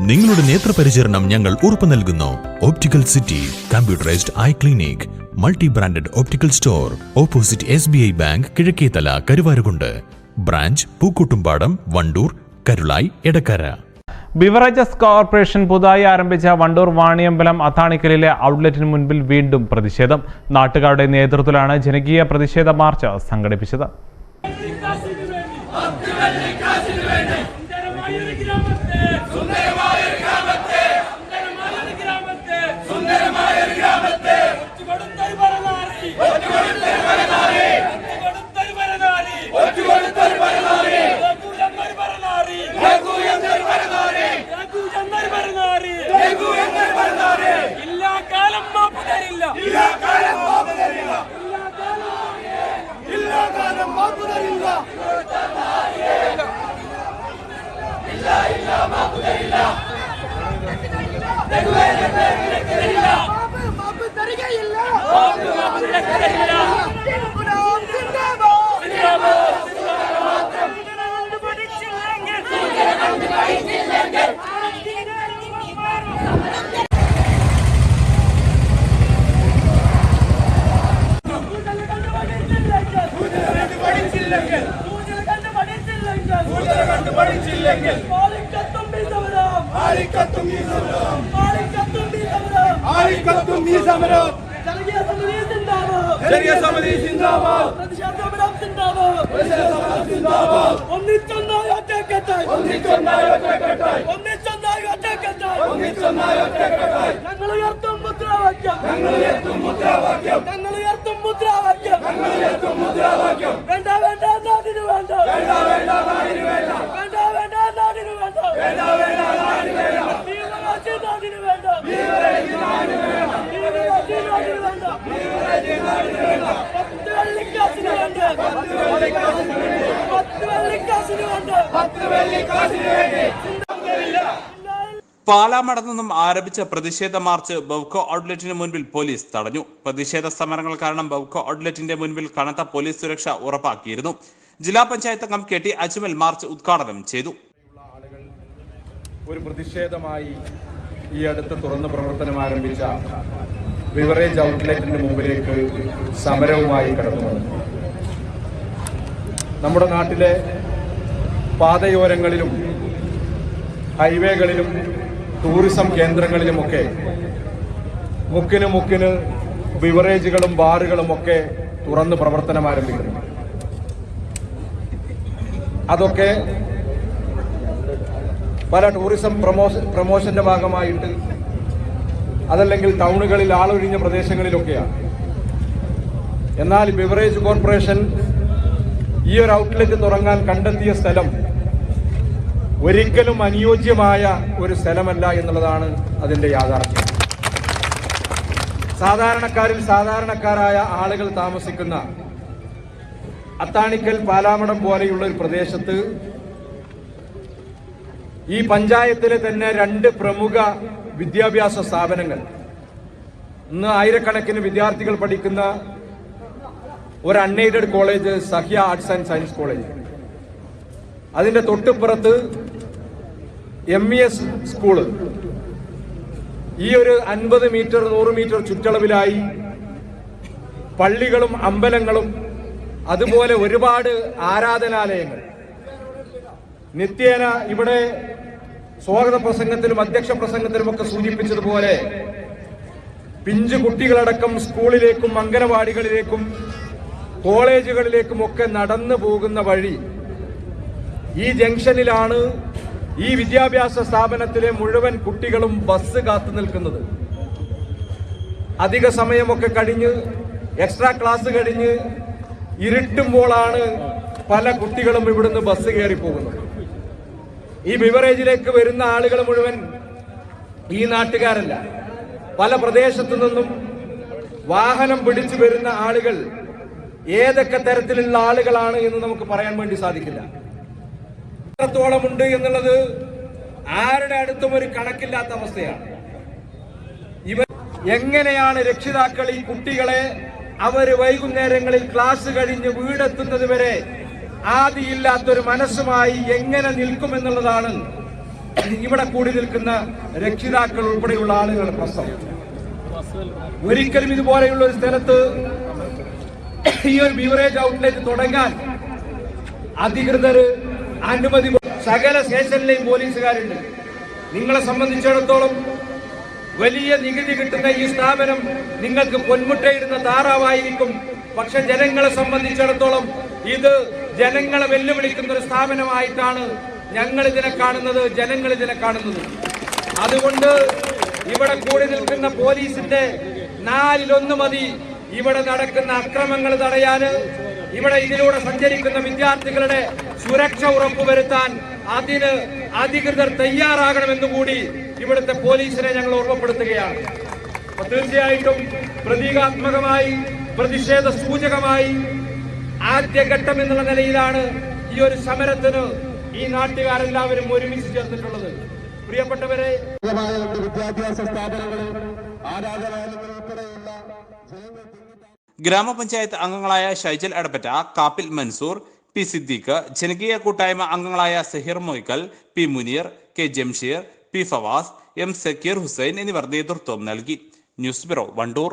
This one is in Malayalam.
നിങ്ങളുടെ നേത്രപരിചരണം ഞങ്ങൾ ഉറപ്പു നൽകുന്നു. Optical city computerised eye clinic multi branded optical store opposite S B I bank Kizhakkethala Karuvarakundu branch Pookkottumpadam Wandoor Karulai Edakkara beverages corporation പുതുതായി ആരംഭിച്ച വണ്ടൂർ വാണിയമ്പലം അത്താണിക്കലിലെ ഔട്ട്ലെറ്റിന് മുൻപിൽ വീണ്ടും പ്രതിഷേധം. നാട്ടുകാരുടെ നേതൃത്വത്തിലാണ് ജനകീയ പ്രതിഷേധ മാർച്ച് സംഘടിപ്പിച്ചത്. 柳田持って പഠിച്ചില്ലെങ്കിൽ പാലിക്കത്തും ഈ സമരം ആളിക്കത്തും ഈ സമരം പാലിക്കത്തും ഈ സമരം ആളിക്കത്തും ഈ സമരം ജനകീയ സമിതി സിന്ദാബാദ് ചെറിയ സമിതി സിന്ദാബാദ് പ്രതിഷേധ സമരം സിന്ദാബാദ് സിന്ദാബാദ് ഒന്നിച്ചൊന്നായി ഒറ്റക്കെട്ടായി. ഒന്നിച്ചൊന്നായി ഒറ്റക്കെട്ടായി. ഒന്നിച്ചൊന്നായി ഒറ്റക്കെട്ടായി. ഒന്നിച്ചൊന്നായി ഒറ്റക്കെട്ടായി. ഞങ്ങൾ ഉയർത്തും മുദ്രാവാക്യം. ഞങ്ങൾ ഉയർത്തും മുദ്രാവാക്യം. ഞങ്ങൾ ഉയർത്തും മുദ്രാവാക്യം. ഞങ്ങൾ ഉയർത്തും മുദ്രാവാക്യം. വേണ്ട വേണ്ട നാടിന് വേണ്ട വേണ്ട വേണ്ട നാടിന് വേണ്ട വേണ്ട വേണ്ട നാടിന് വേണ്ട വേണ്ട വേണ്ട നാടിന് വേണ്ട തീവ്രവാദി നാടിന് വേണ്ട ഭീകരതയ്ക്ക് നാടിന് വേണ്ട തീവ്രവാദി നാടിന് വേണ്ട ഭീകരതയ്ക്ക് നാടിന് വേണ്ട പത്ത് വെള്ളിക്കാശിന് വേണ്ട പത്ത് വെള്ളിക്കാശിന് വേണ്ടി പത്ത് വെള്ളിക്കാശിന് വേണ്ട പത്ത് വെള്ളിക്കാശിന് വേണ്ടി പാലാമട നിന്നും ആരംഭിച്ച പ്രതിഷേധ മാർച്ച് ബൗക്കോ ഔട്ട്ലെറ്റിന് മുൻപിൽ പോലീസ് തടഞ്ഞു. പ്രതിഷേധ സമരങ്ങൾ കാരണം ബൗക്കോ ഔട്ട്ലെറ്റിന്റെ മുൻപിൽ കനത്ത പോലീസ് സുരക്ഷ ഉറപ്പാക്കിയിരുന്നു. ജില്ലാ പഞ്ചായത്ത് അംഗം കെ ടി അജ്മൽ മാർച്ച് ഉദ്ഘാടനം ചെയ്തു. ഒരു പ്രതിഷേധമായി ഈ അടുത്ത് തുറന്ന് പ്രവർത്തനം ആരംഭിച്ച ബിവറേജ് ഔട്ട്ലെറ്റിന് മുമ്പിലേക്ക് സമരവുമായി കടന്നു നമ്മുടെ നാട്ടിലെ പാതയോരങ്ങളിലും ഹൈവേകളിലും ടൂറിസം കേന്ദ്രങ്ങളിലുമൊക്കെ മുക്കിന് മുക്കിന് ബിവറേജുകളും ബാറുകളും ഒക്കെ തുറന്ന് പ്രവർത്തനം ആരംഭിക്കുന്നു. അതൊക്കെ പല ടൂറിസം പ്രമോഷൻ പ്രമോഷന്റെ ഭാഗമായിട്ട് അതല്ലെങ്കിൽ ടൗണുകളിൽ ആളൊഴിഞ്ഞ പ്രദേശങ്ങളിലൊക്കെയാണ്. എന്നാൽ ബിവറേജ് കോർപ്പറേഷൻ ഈ ഒരു ഔട്ട്ലെറ്റ് തുടങ്ങാൻ കണ്ടെത്തിയ സ്ഥലം ഒരിക്കലും അനുയോജ്യമായ ഒരു സ്ഥലമല്ല എന്നുള്ളതാണ് അതിന്റെ യാഥാർത്ഥ്യം. സാധാരണക്കാരിൽ സാധാരണക്കാരായ ആളുകൾ താമസിക്കുന്ന അത്താണിക്കൽ പാലാമടം പോലെയുള്ള ഒരു പ്രദേശത്ത് ഈ പഞ്ചായത്തിലെ തന്നെ രണ്ട് പ്രമുഖ വിദ്യാഭ്യാസ സ്ഥാപനങ്ങൾ. ഇന്ന് ആയിരക്കണക്കിന് വിദ്യാർത്ഥികൾ പഠിക്കുന്ന ഒരു unaided college Sahya arts and science college അതിന്റെ തൊട്ടുപുറത്ത് എം ഇ എസ് സ്കൂൾ ഈ ഒരു അൻപത് മീറ്റർ നൂറ് മീറ്റർ ചുറ്റളവിലായി പള്ളികളും അമ്പലങ്ങളും അതുപോലെ ഒരുപാട് ആരാധനാലയങ്ങൾ. നിത്യേന ഇവിടെ സ്വാഗത പ്രസംഗത്തിലും അധ്യക്ഷ പ്രസംഗത്തിലും ഒക്കെ സൂചിപ്പിച്ചതുപോലെ പിഞ്ചു കുട്ടികളടക്കം സ്കൂളിലേക്കും അംഗനവാടികളിലേക്കും കോളേജുകളിലേക്കും ഒക്കെ നടന്നു പോകുന്ന വഴി ഈ ജംഗ്ഷനിലാണ് ഈ വിദ്യാഭ്യാസ സ്ഥാപനത്തിലെ മുഴുവൻ കുട്ടികളും ബസ് കാത്തു നിൽക്കുന്നത്. അധിക സമയമൊക്കെ കഴിഞ്ഞ് എക്സ്ട്രാ ക്ലാസ് കഴിഞ്ഞ് ഇരുട്ടുമ്പോളാണ് പല കുട്ടികളും ഇവിടുന്ന് ബസ് കയറി പോകുന്നത് ഈ ബിവറേജിലേക്ക് വരുന്ന ആളുകൾ മുഴുവൻ ഈ നാട്ടുകാരല്ല. പല പ്രദേശത്തു നിന്നും വാഹനം പിടിച്ചു വരുന്ന ആളുകൾ ഏതൊക്കെ തരത്തിലുള്ള ആളുകളാണ് എന്ന് നമുക്ക് പറയാൻ വേണ്ടി സാധിക്കില്ല. എത്രത്തോളം ഉണ്ട് എന്നുള്ളത് ആരുടെ അടുത്തും ഒരു കണക്കില്ലാത്ത അവസ്ഥയാണ്. ഇവർ എങ്ങനെയാണ് രക്ഷിതാക്കൾ ഈ കുട്ടികളെ അവർ വൈകുന്നേരങ്ങളിൽ ക്ലാസ് കഴിഞ്ഞ് വീടെത്തുന്നത് വരെ ആദിയില്ലാത്തൊരു മനസ്സുമായി എങ്ങനെ നിൽക്കുമെന്നുള്ളതാണ് ഇവിടെ കൂടി നിൽക്കുന്ന രക്ഷിതാക്കൾ ഉൾപ്പെടെയുള്ള ആളുകളുടെ പ്രശ്നം. ഒരിക്കലും ഇതുപോലെയുള്ള ഒരു സ്ഥലത്ത് ഈ ഒരു ബീവറേജ് ഔട്ട്ലെറ്റ് തുടങ്ങാൻ അധികൃതർ അനുമതി സകല സ്റ്റേഷനിലെയും പോലീസുകാരുണ്ട്. നിങ്ങളെ സംബന്ധിച്ചിടത്തോളം വലിയ നികുതി കിട്ടുന്ന ഈ സ്ഥാപനം നിങ്ങൾക്ക് പൊന്മുട്ടയിടുന്ന താറാവായിരിക്കും. പക്ഷെ ജനങ്ങളെ സംബന്ധിച്ചിടത്തോളം ഇത് ജനങ്ങളെ വെല്ലുവിളിക്കുന്ന ഒരു സ്ഥാപനമായിട്ടാണ് ഞങ്ങൾ ഇതിനെ കാണുന്നത് ജനങ്ങൾ ഇതിനെ കാണുന്നത്. അതുകൊണ്ട് ഇവിടെ കൂടി നിൽക്കുന്ന പോലീസിന്റെ നാലിലൊന്ന് മതി. ഇവിടെ നടക്കുന്ന അക്രമങ്ങൾ തടയാന് ഇവിടെ ഇതിലൂടെ സഞ്ചരിക്കുന്ന വിദ്യാർത്ഥികളുടെ സുരക്ഷ ഉറപ്പുവരുത്താൻ അതിന് അധികൃതർ തയ്യാറാകണമെന്ന് കൂടി ഇവിടുത്തെ പോലീസിനെ ഞങ്ങൾ ഓർമ്മപ്പെടുത്തുകയാണ്. തീർച്ചയായിട്ടും പ്രതീകാത്മകമായി പ്രതിഷേധ സൂചകമായി ആദ്യഘട്ടം എന്നുള്ള നിലയിലാണ് ഈ ഒരു സമരത്തിന് ഈ നാട്ടുകാരെല്ലാവരും ഒരുമിച്ച് ചേർന്നിട്ടുള്ളത്. പ്രിയപ്പെട്ടവരെ വിദ്യാഭ്യാസ സ്ഥാപനങ്ങളിൽ ആരാധനാലയങ്ങൾ ഉൾപ്പെടെയുള്ള ജനങ്ങൾ ഗ്രാമപഞ്ചായത്ത് അംഗങ്ങളായ ഷൈജൽ അടപ്പറ്റ കാപ്പിൽ മൻസൂർ പി സിദ്ദീഖ് ജനകീയ കൂട്ടായ്മ അംഗങ്ങളായ Sahir Moykkal P Muneer K Jamsheer P Favas M Sakkeer Hussain എന്നിവർ നേതൃത്വം നൽകി. News bureau Wandoor.